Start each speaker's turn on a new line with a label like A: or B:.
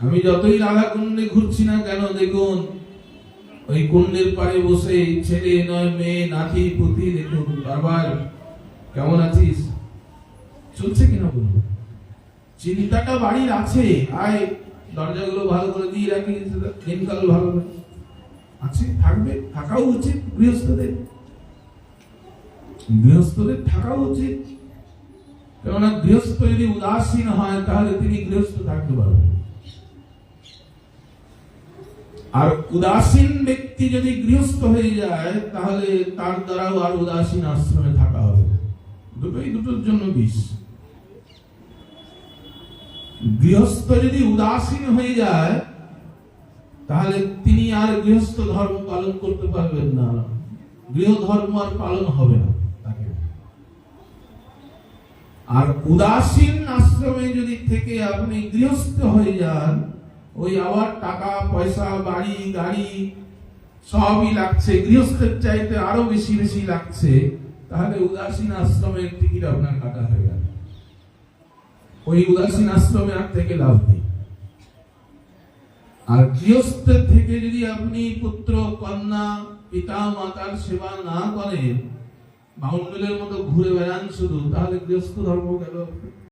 A: আমি যতই রাধা কুণ্ডে ঘুরছি না কেন, দেখুন, ওই কুণ্ডের পাড়ে বসে ছেলে নয়, মেয়ে, নাতি, পুতি, দেখুন, বারবার, কেমন আছিস? চলছে কিনা বলুন? চিন্তাটা বাড়ির আছে। আয়, দরজাগুলো ভালো করে দিয়ে রাখিস দিনকাল ভালো করে। আছে, থাকবে, থাকাও উচিত, গৃহস্থদের। গৃহস্থদের থাকাও উচিত। কেননা, গৃহস্থ যদি উদাসীন হয়, তাহলে তিনি গৃহস্থ থাকতে পারবেন। আর উদাসীন ব্যক্তি যদি গৃহস্থ হয়ে যায়, তাহলে তার দ্বারাও আর উদাসীন আশ্রমে থাকা হবে দুটোই, দুটোর জন্য বিষ। গৃহস্থ যদি উদাসীন হয়ে যায়, তাহলে তিনি আর গৃহস্থ ধর্ম পালন করতে পারবেন না। গৃহ ধর্ম আর পালন হবে না তাকে। আর উদাসীন আশ্রমে যদি থেকে আপনি গৃহস্থ হয়ে যান ওই আবার টাকা, পয়সা, বাড়ি, গাড়ি সবই লাগছে। গৃহস্থের চাইতে আরও বেশি বেশি লাগছে। তাহলে উদাসীন আশ্রমের টিকিট আপনার কাটা হয়ে গেল। ওই উদাসীন আশ্রমে আর থেকে লাভ নেই। আর গৃহস্থের থেকে যদি আপনি পুত্র, কন্যা, পিতা, মাতার সেবা না করেন বাউন্ডলের মতো ঘুরে বেড়ান শুধু, তাহলে গৃহস্থ ধর্ম গেল।